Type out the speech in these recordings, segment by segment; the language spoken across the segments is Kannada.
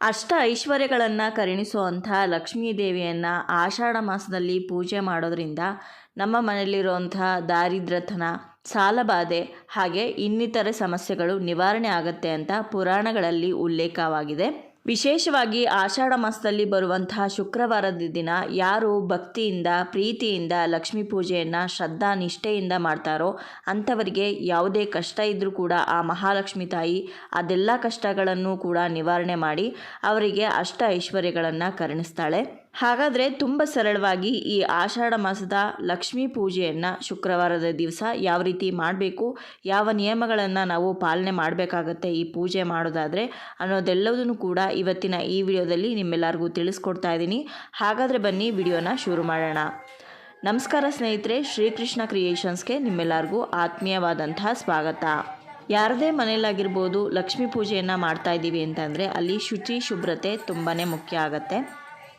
ಅಷ್ಟ ಐಶ್ವರ್ಯಗಳನ್ನು ಕರುಣಿಸುವಂಥ ಲಕ್ಷ್ಮೀ ದೇವಿಯನ್ನು ಆಷಾಢ ಮಾಸದಲ್ಲಿ ಪೂಜೆ ಮಾಡೋದ್ರಿಂದ ನಮ್ಮ ಮನೆಯಲ್ಲಿರುವಂಥ ದಾರಿದ್ರ್ಯತನ, ಸಾಲಬಾಧೆ ಹಾಗೆ ಇನ್ನಿತರೆ ಸಮಸ್ಯೆಗಳು ನಿವಾರಣೆ ಆಗುತ್ತೆ ಅಂತ ಪುರಾಣಗಳಲ್ಲಿ ಉಲ್ಲೇಖವಾಗಿದೆ. ವಿಶೇಷವಾಗಿ ಆಷಾಢ ಮಾಸದಲ್ಲಿ ಬರುವಂತಹ ಶುಕ್ರವಾರದ ದಿನ ಯಾರು ಭಕ್ತಿಯಿಂದ, ಪ್ರೀತಿಯಿಂದ ಲಕ್ಷ್ಮೀ ಪೂಜೆಯನ್ನು, ಶ್ರದ್ಧಾ ನಿಷ್ಠೆಯಿಂದ ಮಾಡ್ತಾರೋ ಅಂಥವರಿಗೆ ಯಾವುದೇ ಕಷ್ಟ ಇದ್ದರೂ ಕೂಡ ಆ ಮಹಾಲಕ್ಷ್ಮಿ ತಾಯಿ ಅದೆಲ್ಲ ಕಷ್ಟಗಳನ್ನು ಕೂಡ ನಿವಾರಣೆ ಮಾಡಿ ಅವರಿಗೆ ಅಷ್ಟ ಐಶ್ವರ್ಯಗಳನ್ನು ಕರುಣಿಸ್ತಾಳೆ. ಹಾಗಾದರೆ ತುಂಬ ಸರಳವಾಗಿ ಈ ಆಷಾಢ ಮಾಸದ ಲಕ್ಷ್ಮೀ ಪೂಜೆಯನ್ನು ಶುಕ್ರವಾರದ ದಿವಸ ಯಾವ ರೀತಿ ಮಾಡಬೇಕು, ಯಾವ ನಿಯಮಗಳನ್ನು ನಾವು ಪಾಲನೆ ಮಾಡಬೇಕಾಗತ್ತೆ ಈ ಪೂಜೆ ಮಾಡೋದಾದರೆ ಅನ್ನೋದೆಲ್ಲದನ್ನು ಕೂಡ ಇವತ್ತಿನ ಈ ವಿಡಿಯೋದಲ್ಲಿ ನಿಮ್ಮೆಲ್ಲರಿಗೂ ತಿಳಿಸ್ಕೊಡ್ತಾ ಇದ್ದೀನಿ. ಹಾಗಾದರೆ ಬನ್ನಿ ವಿಡಿಯೋನ ಶುರು ಮಾಡೋಣ. ನಮಸ್ಕಾರ ಸ್ನೇಹಿತರೆ, ಶ್ರೀಕೃಷ್ಣ ಕ್ರಿಯೇಷನ್ಸ್ಗೆ ನಿಮ್ಮೆಲ್ಲರಿಗೂ ಆತ್ಮೀಯವಾದಂತಹ ಸ್ವಾಗತ. ಯಾರದೇ ಮನೆಯಲ್ಲಾಗಿರ್ಬೋದು ಲಕ್ಷ್ಮೀ ಪೂಜೆಯನ್ನು ಮಾಡ್ತಾ ಇದ್ದೀವಿ ಅಂತಂದರೆ ಅಲ್ಲಿ ಶುಚಿ, ಶುಭ್ರತೆ ತುಂಬಾ ಮುಖ್ಯ ಆಗುತ್ತೆ.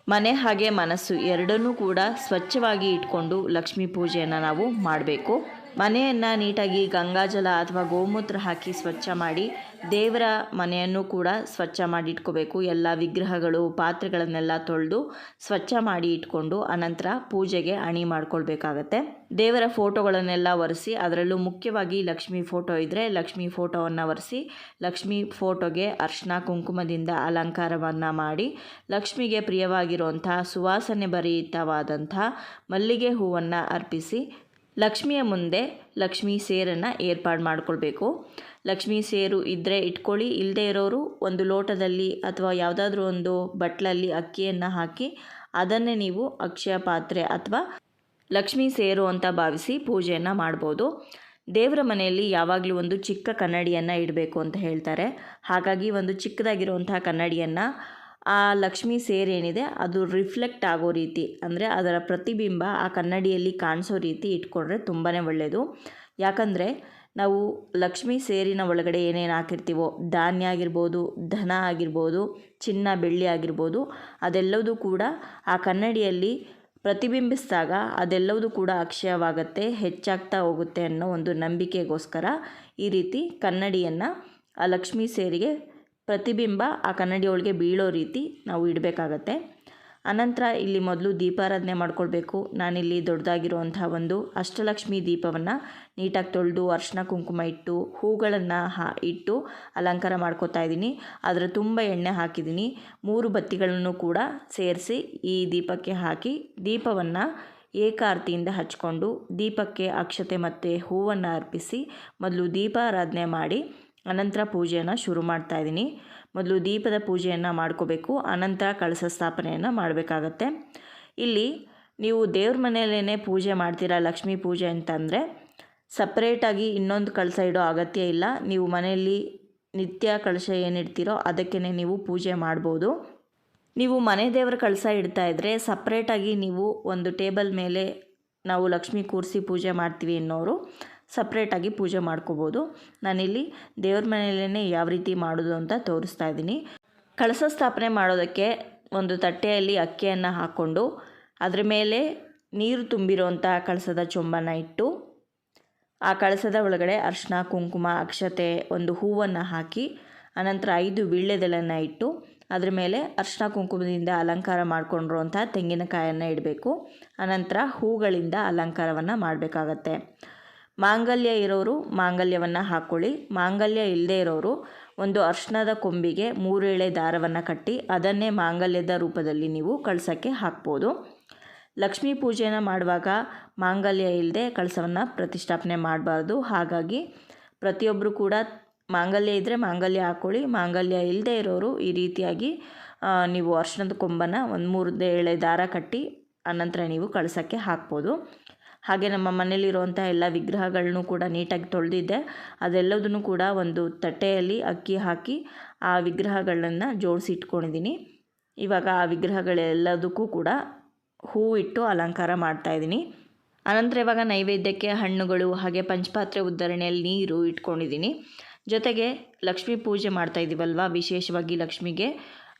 ಮನೆ ಹಾಗೆ ಮನಸ್ಸು ಎರಡನ್ನೂ ಕೂಡ ಸ್ವಚ್ಛವಾಗಿ ಇಟ್ಕೊಂಡು ಲಕ್ಷ್ಮೀ ಪೂಜೆಯನ್ನು ನಾವು ಮಾಡಬೇಕು. ಮನೆಯನ್ನು ನೀಟಾಗಿ ಗಂಗಾಜಲ ಅಥವಾ ಗೋಮೂತ್ರ ಹಾಕಿ ಸ್ವಚ್ಛ ಮಾಡಿ ದೇವರ ಮನೆಯನ್ನು ಕೂಡ ಸ್ವಚ್ಛ ಮಾಡಿ ಇಟ್ಕೋಬೇಕು. ಎಲ್ಲ ವಿಗ್ರಹಗಳು, ಪಾತ್ರೆಗಳನ್ನೆಲ್ಲ ತೊಳೆದು ಸ್ವಚ್ಛ ಮಾಡಿ ಇಟ್ಕೊಂಡು ಅನಂತರ ಪೂಜೆಗೆ ಅಣಿ ಮಾಡ್ಕೊಳ್ಬೇಕಾಗತ್ತೆ. ದೇವರ ಫೋಟೋಗಳನ್ನೆಲ್ಲ ಒರೆಸಿ, ಅದರಲ್ಲೂ ಮುಖ್ಯವಾಗಿ ಲಕ್ಷ್ಮೀ ಫೋಟೋ ಇದ್ದರೆ ಲಕ್ಷ್ಮೀ ಫೋಟೋವನ್ನು ಒರೆಸಿ, ಲಕ್ಷ್ಮೀ ಫೋಟೋಗೆ ಅರ್ಶಿನ ಕುಂಕುಮದಿಂದ ಅಲಂಕಾರವನ್ನು ಮಾಡಿ, ಲಕ್ಷ್ಮಿಗೆ ಪ್ರಿಯವಾಗಿರುವಂಥ ಸುವಾಸನೆ ಭರಿತವಾದಂಥ ಮಲ್ಲಿಗೆ ಹೂವನ್ನು ಅರ್ಪಿಸಿ ಲಕ್ಷ್ಮಿಯ ಮುಂದೆ ಲಕ್ಷ್ಮೀ ಸೇರನ್ನು ಏರ್ಪಾಡು ಮಾಡ್ಕೊಳ್ಬೇಕು. ಲಕ್ಷ್ಮೀ ಸೇರು ಇದ್ದರೆ ಇಟ್ಕೊಳ್ಳಿ ಇಲ್ಲದೆ ಇರೋರು ಒಂದು ಲೋಟದಲ್ಲಿ ಅಥವಾ ಯಾವುದಾದ್ರೂ ಒಂದು ಬಟ್ಲಲ್ಲಿ ಅಕ್ಕಿಯನ್ನು ಹಾಕಿ ಅದನ್ನೇ ನೀವು ಅಕ್ಷಯ ಪಾತ್ರೆ ಅಥವಾ ಲಕ್ಷ್ಮೀ ಸೇರು ಅಂತ ಭಾವಿಸಿ ಪೂಜೆಯನ್ನು ಮಾಡ್ಬೋದು. ದೇವರ ಮನೆಯಲ್ಲಿ ಯಾವಾಗಲೂ ಒಂದು ಚಿಕ್ಕ ಕನ್ನಡಿಯನ್ನು ಇಡಬೇಕು ಅಂತ ಹೇಳ್ತಾರೆ. ಹಾಗಾಗಿ ಒಂದು ಚಿಕ್ಕದಾಗಿರುವಂತಹ ಕನ್ನಡಿಯನ್ನು ಆ ಲಕ್ಷ್ಮಿ ಸೇರೇನಿದೆ ಅದು ರಿಫ್ಲೆಕ್ಟ್ ಆಗೋ ರೀತಿ, ಅಂದರೆ ಅದರ ಪ್ರತಿಬಿಂಬ ಆ ಕನ್ನಡಿಯಲ್ಲಿ ಕಾಣಿಸೋ ರೀತಿ ಇಟ್ಕೊಂಡ್ರೆ ತುಂಬಾ ಒಳ್ಳೆಯದು ಯಾಕಂದರೆ ನಾವು ಲಕ್ಷ್ಮಿ ಸೇರಿನ ಒಳಗಡೆ ಏನೇನು ಹಾಕಿರ್ತೀವೋ, ಧಾನ್ಯ ಆಗಿರ್ಬೋದು ಧನ ಆಗಿರ್ಬೋದು, ಚಿನ್ನ, ಬೆಳ್ಳಿ ಆಗಿರ್ಬೋದು ಅದೆಲ್ಲವೂ ಕೂಡ ಆ ಕನ್ನಡಿಯಲ್ಲಿ ಪ್ರತಿಬಿಂಬಿಸಿದಾಗ ಅದೆಲ್ಲವೂ ಕೂಡ ಅಕ್ಷಯವಾಗುತ್ತೆ, ಹೆಚ್ಚಾಗ್ತಾ ಹೋಗುತ್ತೆ ಅನ್ನೋ ಒಂದು ನಂಬಿಕೆಗೋಸ್ಕರ ಈ ರೀತಿ ಕನ್ನಡಿಯನ್ನು ಆ ಲಕ್ಷ್ಮೀ ಸೇರಿಗೆ ಪ್ರತಿಬಿಂಬ ಆ ಕನ್ನಡಿ ಒಳಗೆ ಬೀಳೋ ರೀತಿ ನಾವು ಇಡಬೇಕಾಗತ್ತೆ. ಅನಂತರ ಇಲ್ಲಿ ಮೊದಲು ದೀಪಾರಾಧನೆ ಮಾಡ್ಕೊಳ್ಬೇಕು. ನಾನಿಲ್ಲಿ ದೊಡ್ಡದಾಗಿರುವಂಥ ಒಂದು ಅಷ್ಟಲಕ್ಷ್ಮಿ ದೀಪವನ್ನು ನೀಟಾಗಿ ತೊಳೆದು ಅರ್ಶಿನ ಕುಂಕುಮ ಇಟ್ಟು ಹೂಗಳನ್ನು ಹಾ ಇಟ್ಟು ಅಲಂಕಾರ ಮಾಡ್ಕೋತಾ ಇದ್ದೀನಿ. ಅದರ ತುಂಬ ಎಣ್ಣೆ ಹಾಕಿದ್ದೀನಿ. ಮೂರು ಬತ್ತಿಗಳನ್ನು ಕೂಡ ಸೇರಿಸಿ ಈ ದೀಪಕ್ಕೆ ಹಾಕಿ ದೀಪವನ್ನು ಏಕಾರ್ತಿಯಿಂದ ಹಚ್ಕೊಂಡು ದೀಪಕ್ಕೆ ಅಕ್ಷತೆ ಮತ್ತು ಹೂವನ್ನು ಅರ್ಪಿಸಿ ಮೊದಲು ದೀಪಾರಾಧನೆ ಮಾಡಿ ಅನಂತರ ಪೂಜೆಯನ್ನು ಶುರು ಮಾಡ್ತಾ ಇದ್ದೀನಿ. ಮೊದಲು ದೀಪದ ಪೂಜೆಯನ್ನು ಮಾಡ್ಕೋಬೇಕು, ಅನಂತರ ಕಳಸ ಸ್ಥಾಪನೆಯನ್ನು ಮಾಡಬೇಕಾಗತ್ತೆ. ಇಲ್ಲಿ ನೀವು ದೇವ್ರ ಮನೆಯಲ್ಲೇ ಪೂಜೆ ಮಾಡ್ತೀರಾ, ಲಕ್ಷ್ಮೀ ಪೂಜೆ ಅಂತಂದರೆ ಸಪ್ರೇಟಾಗಿ ಇನ್ನೊಂದು ಕಳಸ ಇಡೋ ಅಗತ್ಯ ಇಲ್ಲ. ನೀವು ಮನೆಯಲ್ಲಿ ನಿತ್ಯ ಕಳಶ ಏನಿಡ್ತೀರೋ ಅದಕ್ಕೇ ನೀವು ಪೂಜೆ ಮಾಡ್ಬೋದು. ನೀವು ಮನೆ ದೇವರ ಕಳಸ ಇಡ್ತಾ ಇದ್ದರೆ ಸಪ್ರೇಟಾಗಿ ನೀವು ಒಂದು ಟೇಬಲ್ ಮೇಲೆ ನಾವು ಲಕ್ಷ್ಮಿ ಕೂರಿಸಿ ಪೂಜೆ ಮಾಡ್ತೀವಿ ಅನ್ನೋರು ಸಪ್ರೇಟಾಗಿ ಪೂಜೆ ಮಾಡ್ಕೋಬೋದು. ನಾನಿಲ್ಲಿ ದೇವ್ರ ಮನೆಯಲ್ಲೇ ಯಾವ ರೀತಿ ಮಾಡೋದು ಅಂತ ತೋರಿಸ್ತಾ ಇದ್ದೀನಿ. ಕಳಸ ಸ್ಥಾಪನೆ ಮಾಡೋದಕ್ಕೆ ಒಂದು ತಟ್ಟೆಯಲ್ಲಿ ಅಕ್ಕಿಯನ್ನು ಹಾಕ್ಕೊಂಡು ಅದರ ಮೇಲೆ ನೀರು ತುಂಬಿರೋಂಥ ಕಳಸದ ಚೊಂಬನ್ನು ಇಟ್ಟು ಆ ಕಳಸದ ಒಳಗಡೆ ಅರ್ಶಿನ ಕುಂಕುಮ, ಅಕ್ಷತೆ ಒಂದು ಹೂವನ್ನು ಹಾಕಿ ಅನಂತರ ಐದು ವೀಳ್ಯದೆಲೆಯನ್ನು ಇಟ್ಟು ಅದರ ಮೇಲೆ ಅರ್ಶಿನ ಕುಂಕುಮದಿಂದ ಅಲಂಕಾರ ಮಾಡಿಕೊಂಡಿರುವಂಥ ತೆಂಗಿನಕಾಯನ್ನು ಇಡಬೇಕು. ಅನಂತರ ಹೂಗಳಿಂದ ಅಲಂಕಾರವನ್ನು ಮಾಡಬೇಕಾಗತ್ತೆ. ಮಾಂಗಲ್ಯ ಇರೋರು ಮಾಂಗಲ್ಯವನ್ನು ಹಾಕ್ಕೊಳ್ಳಿ ಮಾಂಗಲ್ಯ ಇಲ್ಲದೆ ಇರೋರು ಒಂದು ಅರ್ಶನದ ಕೊಂಬಿಗೆ ಮೂರು ಎಳೆ ದಾರವನ್ನು ಕಟ್ಟಿ ಅದನ್ನೇ ಮಾಂಗಲ್ಯದ ರೂಪದಲ್ಲಿ ನೀವು ಕಳಸಕ್ಕೆ ಹಾಕ್ಬೋದು. ಲಕ್ಷ್ಮೀ ಪೂಜೆನ ಮಾಡುವಾಗ ಮಾಂಗಲ್ಯ ಇಲ್ಲದೆ ಕಳಸವನ್ನು ಪ್ರತಿಷ್ಠಾಪನೆ ಮಾಡಬಾರ್ದು. ಹಾಗಾಗಿ ಪ್ರತಿಯೊಬ್ಬರು ಕೂಡ ಮಾಂಗಲ್ಯ ಇದ್ದರೆ ಮಾಂಗಲ್ಯ ಹಾಕ್ಕೊಳ್ಳಿ ಮಾಂಗಲ್ಯ ಇಲ್ಲದೆ ಇರೋರು ಈ ರೀತಿಯಾಗಿ ನೀವು ಅರ್ಶನದ ಕೊಂಬನ್ನು ಒಂದು ಮೂರು ಎಳೆ ದಾರ ಕಟ್ಟಿ ಅನಂತರ ನೀವು ಕಳಸಕ್ಕೆ ಹಾಕ್ಬೋದು. ಹಾಗೆ ನಮ್ಮ ಮನೇಲಿರುವಂಥ ಎಲ್ಲ ವಿಗ್ರಹಗಳನ್ನೂ ಕೂಡ ನೀಟಾಗಿ ತೊಳೆದಿದ್ದೆ. ಅದೆಲ್ಲದನ್ನು ಕೂಡ ಒಂದು ತಟ್ಟೆಯಲ್ಲಿ ಅಕ್ಕಿ ಹಾಕಿ ಆ ವಿಗ್ರಹಗಳನ್ನು ಜೋಡಿಸಿ ಇಟ್ಕೊಂಡಿದ್ದೀನಿ. ಇವಾಗ ಆ ವಿಗ್ರಹಗಳೆಲ್ಲದಕ್ಕೂ ಕೂಡ ಹೂ ಇಟ್ಟು ಅಲಂಕಾರ ಮಾಡ್ತಾಯಿದ್ದೀನಿ ಅನಂತರ ಇವಾಗ ನೈವೇದ್ಯಕ್ಕೆ ಹಣ್ಣುಗಳು ಹಾಗೆ ಪಂಚಪಾತ್ರೆ ಉದ್ಧರಣೆಯಲ್ಲಿ ನೀರು ಇಟ್ಕೊಂಡಿದ್ದೀನಿ. ಜೊತೆಗೆ ಲಕ್ಷ್ಮೀ ಪೂಜೆ ಮಾಡ್ತಾ ಇದ್ದೀವಲ್ವ ವಿಶೇಷವಾಗಿ ಲಕ್ಷ್ಮಿಗೆ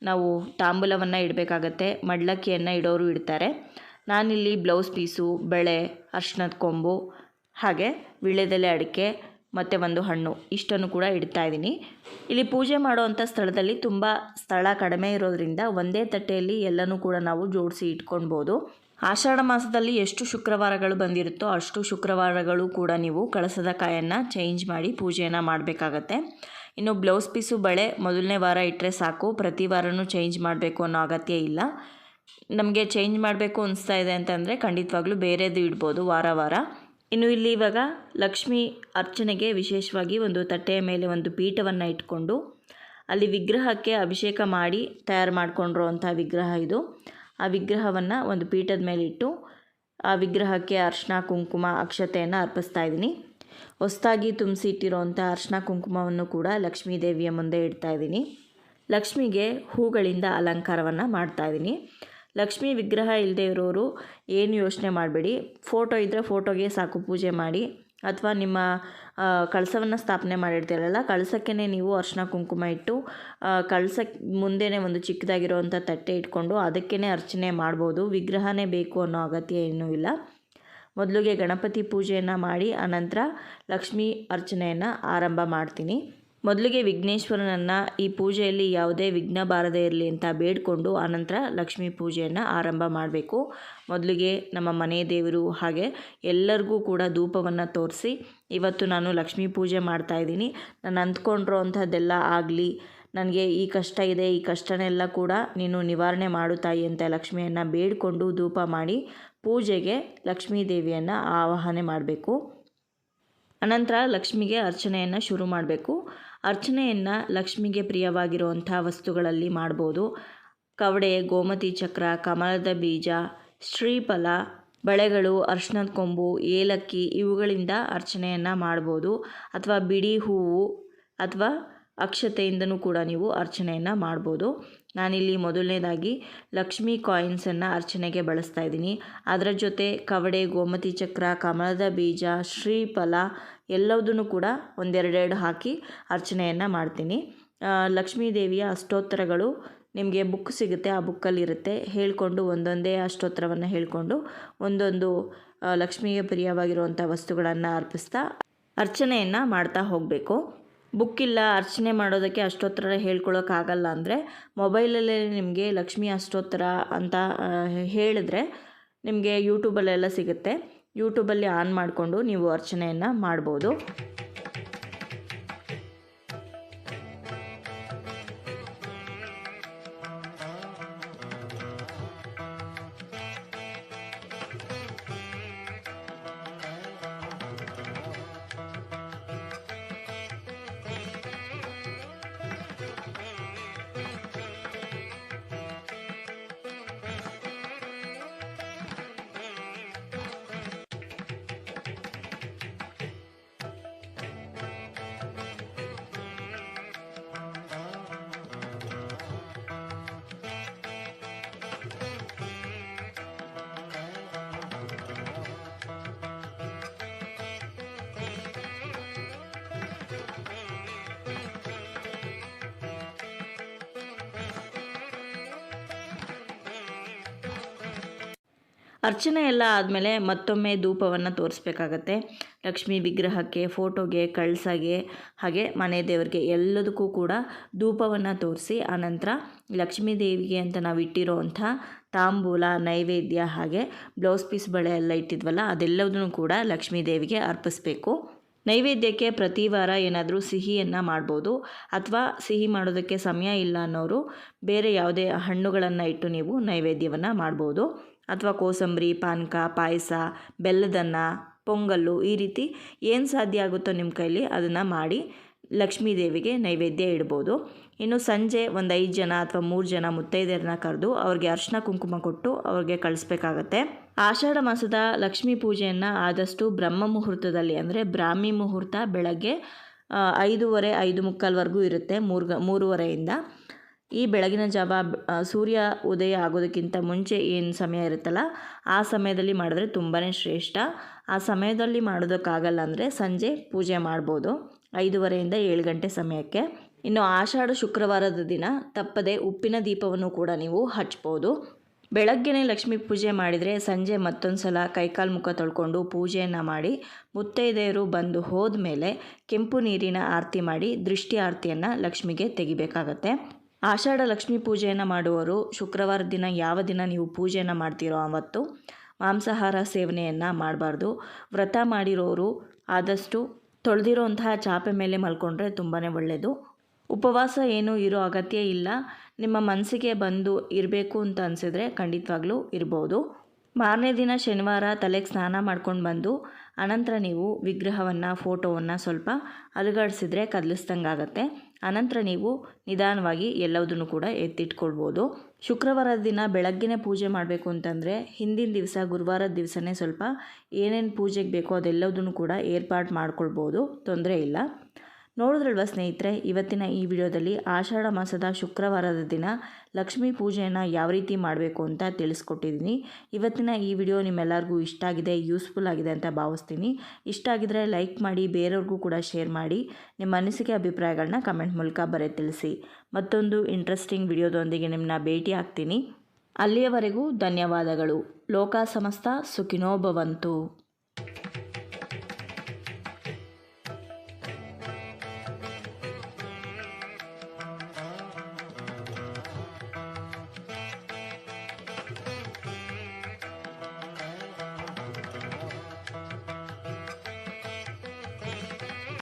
ನಾವು ತಾಂಬೂಲವನ್ನು ಇಡಬೇಕಾಗತ್ತೆ, ಮಡ್ಲಕ್ಕಿಯನ್ನು ಇಡೋರು ಇಡ್ತಾರೆ. ನಾನಿಲ್ಲಿ ಬ್ಲೌಸ್ ಪೀಸು, ಬಳೆ ಅರ್ಶಿನದ ಕೊಂಬು, ಹಾಗೆ ವೀಳ್ಯದೆಲೆ ಅಡಿಕೆ ಮತ್ತು ಒಂದು ಹಣ್ಣು ಇಷ್ಟನ್ನು ಕೂಡ ಇಡ್ತಾ ಇದ್ದೀನಿ. ಇಲ್ಲಿ ಪೂಜೆ ಮಾಡುವಂಥ ಸ್ಥಳದಲ್ಲಿ ತುಂಬ ಸ್ಥಳ ಕಡಿಮೆ ಇರೋದ್ರಿಂದ ಒಂದೇ ತಟ್ಟೆಯಲ್ಲಿ ಎಲ್ಲನೂ ಕೂಡ ನಾವು ಜೋಡಿಸಿ ಇಟ್ಕೊಳ್ಬೋದು. ಆಷಾಢ ಮಾಸದಲ್ಲಿ ಎಷ್ಟು ಶುಕ್ರವಾರಗಳು ಬಂದಿರುತ್ತೋ ಅಷ್ಟು ಶುಕ್ರವಾರಗಳು ಕೂಡ ನೀವು ಕಳಸದ ಕಾಯನ್ನು ಚೇಂಜ್ ಮಾಡಿ ಪೂಜೆಯನ್ನು ಮಾಡಬೇಕಾಗತ್ತೆ. ಇನ್ನು ಬ್ಲೌಸ್ ಪೀಸು, ಬಳೆ ಮೊದಲನೇ ವಾರ ಇಟ್ಟರೆ ಸಾಕು, ಪ್ರತಿ ವಾರನೂ ಚೇಂಜ್ ಮಾಡಬೇಕು ಅನ್ನೋ ಅಗತ್ಯ ಇಲ್ಲ. ನಮಗೆ ಚೇಂಜ್ ಮಾಡಬೇಕು ಅನಿಸ್ತಾ ಇದೆ ಅಂತಂದರೆ ಖಂಡಿತವಾಗ್ಲೂ ಬೇರೆದು ಇಡ್ಬೋದು ವಾರ ವಾರ. ಇನ್ನು ಇಲ್ಲಿ ಇವಾಗ ಲಕ್ಷ್ಮಿ ಅರ್ಚನೆಗೆ ವಿಶೇಷವಾಗಿ ಒಂದು ತಟ್ಟೆಯ ಮೇಲೆ ಒಂದು ಪೀಠವನ್ನು ಇಟ್ಕೊಂಡು ಅಲ್ಲಿ ವಿಗ್ರಹಕ್ಕೆ ಅಭಿಷೇಕ ಮಾಡಿ ತಯಾರು ಮಾಡಿಕೊಂಡಿರುವಂಥ ವಿಗ್ರಹ ಇದು. ಆ ವಿಗ್ರಹವನ್ನು ಒಂದು ಪೀಠದ ಮೇಲೆ ಇಟ್ಟು ಆ ವಿಗ್ರಹಕ್ಕೆ ಅರ್ಶಿನ ಕುಂಕುಮ, ಅಕ್ಷತೆಯನ್ನು ಅರ್ಪಿಸ್ತಾ ಇದ್ದೀನಿ. ಹೊಸದಾಗಿ ತುಂಬಿಸಿ ಇಟ್ಟಿರೋವಂಥ ಅರ್ಶಿನ ಕುಂಕುಮವನ್ನು ಕೂಡ ಲಕ್ಷ್ಮೀ ದೇವಿಯ ಮುಂದೆ ಇಡ್ತಾ ಇದ್ದೀನಿ. ಲಕ್ಷ್ಮಿಗೆ ಹೂಗಳಿಂದ ಅಲಂಕಾರವನ್ನು ಮಾಡ್ತಾ ಇದ್ದೀನಿ. ಲಕ್ಷ್ಮಿ ವಿಗ್ರಹ ಇಲ್ಲದೆ ಇರೋರು ಏನು ಯೋಚನೆ ಮಾಡಬೇಡಿ. ಫೋಟೋ ಇದ್ದರೆ ಫೋಟೋಗೆ ಸಾಕು ಪೂಜೆ ಮಾಡಿ. ಅಥವಾ ನಿಮ್ಮ ಕಳಸವನ್ನು ಸ್ಥಾಪನೆ ಮಾಡಿರ್ತೀರಲ್ಲ ಕಳಸಕ್ಕೆ ನೀವು ಅರ್ಶಿನ ಕುಂಕುಮ ಇಟ್ಟು ಕಳಸಕ್ಕೆ ಮುಂದೆನೇ ಒಂದು ಚಿಕ್ಕದಾಗಿರೋವಂಥ ತಟ್ಟೆ ಇಟ್ಕೊಂಡು ಅದಕ್ಕೇ ಅರ್ಚನೆ ಮಾಡ್ಬೋದು. ವಿಗ್ರಹನೇ ಬೇಕು ಅನ್ನೋ ಅಗತ್ಯ ಏನೂ ಇಲ್ಲ. ಮೊದಲಿಗೆ ಗಣಪತಿ ಪೂಜೆಯನ್ನು ಮಾಡಿ, ಆನಂತರ ಲಕ್ಷ್ಮೀ ಅರ್ಚನೆಯನ್ನು ಆರಂಭ ಮಾಡ್ತೀನಿ. ಮೊದಲಿಗೆ ವಿಘ್ನೇಶ್ವರನನ್ನು ಈ ಪೂಜೆಯಲ್ಲಿ ಯಾವುದೇ ವಿಘ್ನ ಬಾರದೇ ಇರಲಿ ಅಂತ ಬೇಡಿಕೊಂಡು ಆನಂತರ ಲಕ್ಷ್ಮೀ ಪೂಜೆಯನ್ನು ಆರಂಭ ಮಾಡಬೇಕು. ಮೊದಲಿಗೆ ನಮ್ಮ ಮನೆ ದೇವರು ಹಾಗೆ ಎಲ್ಲರಿಗೂ ಕೂಡ ಧೂಪವನ್ನು ತೋರಿಸಿ, ಇವತ್ತು ನಾನು ಲಕ್ಷ್ಮೀ ಪೂಜೆ ಮಾಡ್ತಾಯಿದ್ದೀನಿ ನಾನು ಅಂದ್ಕೊಂಡಿರೋ ಅಂಥದ್ದೆಲ್ಲ ಆಗಲಿ. ನನಗೆ ಈ ಕಷ್ಟ ಇದೆ, ಈ ಕಷ್ಟನೆಲ್ಲ ಕೂಡ ನೀನು ನಿವಾರಣೆ ಮಾಡುತ್ತಾಯಿ ತಾಯಿ ಅಂತ ಲಕ್ಷ್ಮಿಯನ್ನು ಬೇಡಿಕೊಂಡು ಧೂಪ ಮಾಡಿ ಪೂಜೆಗೆ ಲಕ್ಷ್ಮೀ ದೇವಿಯನ್ನು ಆವಾಹನೆ ಮಾಡಬೇಕು. ಅನಂತರ ಲಕ್ಷ್ಮಿಗೆ ಅರ್ಚನೆಯನ್ನು ಶುರು ಮಾಡಬೇಕು. ಅರ್ಚನೆಯನ್ನು ಲಕ್ಷ್ಮಿಗೆ ಪ್ರಿಯವಾಗಿರುವಂಥ ವಸ್ತುಗಳಲ್ಲಿ ಮಾಡ್ಬೋದು. ಕವಡೆ, ಗೋಮತಿ ಚಕ್ರ, ಕಮಲದ ಬೀಜ, ಶ್ರೀಫಲ, ಬಳೆಗಳು, ಅರ್ಶನದ ಕೊಂಬು, ಏಲಕ್ಕಿ ಇವುಗಳಿಂದ ಅರ್ಚನೆಯನ್ನು ಮಾಡ್ಬೋದು. ಅಥವಾ ಬಿಡಿ ಹೂವು ಅಥವಾ ಅಕ್ಷತೆಯಿಂದನೂ ಕೂಡ ನೀವು ಅರ್ಚನೆಯನ್ನು ಮಾಡ್ಬೋದು. ನಾನಿಲ್ಲಿ ಮೊದಲನೇದಾಗಿ ಲಕ್ಷ್ಮಿ ಕಾಯಿನ್ಸನ್ನು ಅರ್ಚನೆಗೆ ಬಳಸ್ತಾ ಇದ್ದೀನಿ. ಅದರ ಜೊತೆ ಕವಡೆ, ಗೋಮತಿ ಚಕ್ರ, ಕಮಲದ ಬೀಜ, ಶ್ರೀಫಲ ಎಲ್ಲದನ್ನು ಕೂಡ ಒಂದೆರಡೆರಡು ಹಾಕಿ ಅರ್ಚನೆಯನ್ನು ಮಾಡ್ತೀನಿ. ಲಕ್ಷ್ಮೀ ದೇವಿಯ ಅಷ್ಟೋತ್ತರಗಳು ನಿಮಗೆ ಬುಕ್ ಸಿಗುತ್ತೆ. ಆ ಬುಕ್ಕಲ್ಲಿರುತ್ತೆ. ಹೇಳಿಕೊಂಡು ಒಂದೊಂದೇ ಅಷ್ಟೋತ್ತರವನ್ನು ಹೇಳಿಕೊಂಡು ಒಂದೊಂದು ಲಕ್ಷ್ಮಿಗೆ ಪ್ರಿಯವಾಗಿರುವಂಥ ವಸ್ತುಗಳನ್ನು ಅರ್ಪಿಸ್ತಾ ಅರ್ಚನೆಯನ್ನು ಮಾಡ್ತಾ ಹೋಗಬೇಕು. ಬುಕ್ ಇಲ್ಲ, ಅರ್ಚನೆ ಮಾಡೋದಕ್ಕೆ ಅಷ್ಟೋತ್ತರ ಹೇಳ್ಕೊಳೋಕ್ಕಾಗಲ್ಲ ಅಂದರೆ ಮೊಬೈಲಲ್ಲೇ ನಿಮಗೆ ಲಕ್ಷ್ಮಿ ಅಷ್ಟೋತ್ತರ ಅಂತ ಹೇಳಿದ್ರೆ ನಿಮಗೆ ಯೂಟ್ಯೂಬಲ್ಲೆಲ್ಲ ಸಿಗುತ್ತೆ. ಯೂಟ್ಯೂಬಲ್ಲಿ ಆನ್ ಮಾಡಿಕೊಂಡು ನೀವು ಅರ್ಚನೆಯನ್ನು ಮಾಡ್ಬೋದು. ಅರ್ಚನೆ ಎಲ್ಲ ಆದಮೇಲೆ ಮತ್ತೊಮ್ಮೆ ಧೂಪವನ್ನು ತೋರಿಸ್ಬೇಕಾಗತ್ತೆ. ಲಕ್ಷ್ಮೀ ವಿಗ್ರಹಕ್ಕೆ ಫೋಟೋಗೆ ಕಳಸಗೆ, ಹಾಗೆ ಮನೆ ದೇವರಿಗೆ ಎಲ್ಲದಕ್ಕೂ ಕೂಡ ಧೂಪವನ್ನು ತೋರಿಸಿ, ಆನಂತರ ಲಕ್ಷ್ಮೀ ದೇವಿಗೆ ಅಂತ ನಾವು ಇಟ್ಟಿರೋವಂಥ ತಾಂಬೂಲ, ನೈವೇದ್ಯ, ಹಾಗೆ ಬ್ಲೌಸ್ ಪೀಸ್ ಬಳೆ ಎಲ್ಲ ಇಟ್ಟಿದ್ವಲ್ಲ ಅದೆಲ್ಲದನ್ನು ಕೂಡ ಲಕ್ಷ್ಮೀ ದೇವಿಗೆ ಅರ್ಪಿಸ್ಬೇಕು. ನೈವೇದ್ಯಕ್ಕೆ ಪ್ರತಿ ವಾರ ಏನಾದರೂ ಸಿಹಿಯನ್ನು ಮಾಡ್ಬೋದು, ಅಥವಾ ಸಿಹಿ ಮಾಡೋದಕ್ಕೆ ಸಮಯ ಇಲ್ಲ ಅನ್ನೋರು ಬೇರೆ ಯಾವುದೇ ಹಣ್ಣುಗಳನ್ನು ಇಟ್ಟು ನೀವು ನೈವೇದ್ಯವನ್ನು ಮಾಡ್ಬೋದು. ಅಥವಾ ಕೋಸಂಬರಿ, ಪಾನಕ, ಪಾಯಸ, ಬೆಲ್ಲದನ್ನ, ಪೊಂಗಲ್ಲು ಈ ರೀತಿ ಏನು ಸಾಧ್ಯ ಆಗುತ್ತೋ ನಿಮ್ಮ ಕೈಲಿ ಅದನ್ನು ಮಾಡಿ ಲಕ್ಷ್ಮೀ ದೇವಿಗೆ ನೈವೇದ್ಯ ಇಡ್ಬೋದು. ಇನ್ನು ಸಂಜೆ ಒಂದು ಐದು ಜನ ಅಥವಾ ಮೂರು ಜನ ಮುತ್ತೈದೆಯರನ್ನ ಕರೆದು ಅವ್ರಿಗೆ ಅರ್ಶಿನ ಕುಂಕುಮ ಕೊಟ್ಟು ಅವ್ರಿಗೆ ಕಳಿಸ್ಬೇಕಾಗತ್ತೆ. ಆಷಾಢ ಮಾಸದ ಲಕ್ಷ್ಮೀ ಪೂಜೆಯನ್ನು ಆದಷ್ಟು ಬ್ರಹ್ಮ ಮುಹೂರ್ತದಲ್ಲಿ ಅಂದರೆ ಬ್ರಾಹ್ಮಿ ಮುಹೂರ್ತ ಬೆಳಗ್ಗೆ ಐದೂವರೆ, ಐದು ಮುಕ್ಕಾಲ್ವರೆಗೂ ಇರುತ್ತೆ. ಮೂರು ಮೂರುವರೆಯಿಂದ. ಈ ಬೆಳಗಿನ ಜಾವ ಸೂರ್ಯ ಉದಯ ಆಗೋದಕ್ಕಿಂತ ಮುಂಚೆ ಏನು ಸಮಯ ಇರುತ್ತಲ್ಲ, ಆ ಸಮಯದಲ್ಲಿ ಮಾಡಿದ್ರೆ ತುಂಬಾ ಶ್ರೇಷ್ಠ. ಆ ಸಮಯದಲ್ಲಿ ಮಾಡೋದಕ್ಕಾಗಲ್ಲ ಅಂದರೆ ಸಂಜೆ ಪೂಜೆ ಮಾಡ್ಬೋದು, ಐದೂವರೆಯಿಂದ ಏಳು ಗಂಟೆ ಸಮಯಕ್ಕೆ. ಇನ್ನು ಆಷಾಢ ಶುಕ್ರವಾರದ ದಿನ ತಪ್ಪದೆ ಉಪ್ಪಿನ ದೀಪವನ್ನು ಕೂಡ ನೀವು ಹಚ್ಬೋದು. ಬೆಳಗ್ಗೆನೇ ಲಕ್ಷ್ಮಿ ಪೂಜೆ ಮಾಡಿದರೆ ಸಂಜೆ ಮತ್ತೊಂದು ಸಲ ಕೈಕಾಲು ಮುಖ ತೊಳ್ಕೊಂಡು ಪೂಜೆಯನ್ನು ಮಾಡಿ, ಮುತ್ತೈದೆಯರು ಬಂದು ಹೋದ ಮೇಲೆ ಕೆಂಪು ನೀರಿನ ಆರತಿ ಮಾಡಿ, ದೃಷ್ಟಿ ಆರತಿಯನ್ನು ಲಕ್ಷ್ಮಿಗೆ ತೆಗಿಬೇಕಾಗತ್ತೆ. ಆಷಾಢ ಲಕ್ಷ್ಮೀ ಪೂಜೆಯನ್ನು ಮಾಡುವವರು ಶುಕ್ರವಾರ ದಿನ ಯಾವ ದಿನ ನೀವು ಪೂಜೆಯನ್ನು ಮಾಡ್ತೀರೋ ಆವತ್ತು ಮಾಂಸಾಹಾರ ಸೇವನೆಯನ್ನು ಮಾಡಬಾರ್ದು. ವ್ರತ ಮಾಡಿರೋರು ಆದಷ್ಟು ತೊಳೆದಿರೋಂತಹ ಚಾಪೆ ಮೇಲೆ ಮಲ್ಕೊಂಡ್ರೆ ತುಂಬಾ ಒಳ್ಳೆಯದು ಉಪವಾಸ ಏನೂ ಇರೋ ಅಗತ್ಯ ಇಲ್ಲ. ನಿಮ್ಮ ಮನಸ್ಸಿಗೆ ಬಂದು ಇರಬೇಕು ಅಂತ ಅನಿಸಿದ್ರೆ ಖಂಡಿತವಾಗ್ಲೂ ಇರ್ಬೋದು. ಮಾರನೇ ದಿನ ಶನಿವಾರ ತಲೆಗೆ ಸ್ನಾನ ಮಾಡ್ಕೊಂಡು ಬಂದು, ಅನಂತರ ನೀವು ವಿಗ್ರಹವನ್ನು, ಫೋಟೋವನ್ನು ಸ್ವಲ್ಪ ಅಲುಗಾಡಿಸಿದ್ರೆ ಕದಲಿಸ್ದಂಗೆ ಆಗುತ್ತೆ ಅನಂತರ ನೀವು ನಿಧಾನವಾಗಿ ಎಲ್ಲವುದನ್ನು ಕೂಡ ಎತ್ತಿಟ್ಕೊಳ್ಬೋದು. ಶುಕ್ರವಾರದ ದಿನ ಬೆಳಗ್ಗೆನೇ ಪೂಜೆ ಮಾಡಬೇಕು ಅಂತಂದರೆ, ಹಿಂದಿನ ದಿವಸ, ಗುರುವಾರದ ದಿವಸನೇ ಸ್ವಲ್ಪ ಏನೇನು ಪೂಜೆಗೆ ಬೇಕೋ ಅದೆಲ್ಲದನ್ನು ಕೂಡ ಏರ್ಪಾಡು ಮಾಡ್ಕೊಳ್ಬೋದು. ತೊಂದರೆ ಇಲ್ಲ. ನೋಡಿದ್ರಲ್ವ ಸ್ನೇಹಿತರೆ, ಇವತ್ತಿನ ಈ ವಿಡಿಯೋದಲ್ಲಿ ಆಷಾಢ ಮಾಸದ ಶುಕ್ರವಾರದ ದಿನ ಲಕ್ಷ್ಮೀ ಪೂಜೆಯನ್ನು ಯಾವ ರೀತಿ ಮಾಡಬೇಕು ಅಂತ ತಿಳಿಸ್ಕೊಟ್ಟಿದ್ದೀನಿ. ಇವತ್ತಿನ ಈ ವಿಡಿಯೋ ನಿಮ್ಮೆಲ್ಲರಿಗೂ ಇಷ್ಟ ಆಗಿದೆ, ಯೂಸ್ಫುಲ್ ಆಗಿದೆ ಅಂತ ಭಾವಿಸ್ತೀನಿ. ಇಷ್ಟ ಆಗಿದ್ರೆ ಲೈಕ್ ಮಾಡಿ, ಬೇರೆಯವ್ರಿಗೂ ಕೂಡ ಶೇರ್ ಮಾಡಿ, ನಿಮ್ಮ ಅನಿಸಿಕೆ ಅಭಿಪ್ರಾಯಗಳನ್ನ ಕಮೆಂಟ್ ಮೂಲಕ ಬರೆ ತಿಳಿಸಿ. ಮತ್ತೊಂದು ಇಂಟ್ರೆಸ್ಟಿಂಗ್ ವಿಡಿಯೋದೊಂದಿಗೆ ನಿಮ್ಮನ್ನ ಭೇಟಿ ಆಗ್ತೀನಿ. ಅಲ್ಲಿಯವರೆಗೂ ಧನ್ಯವಾದಗಳು. ಲೋಕ ಸಮಸ್ತ ಸುಖಿನೋ ಭವಂತು.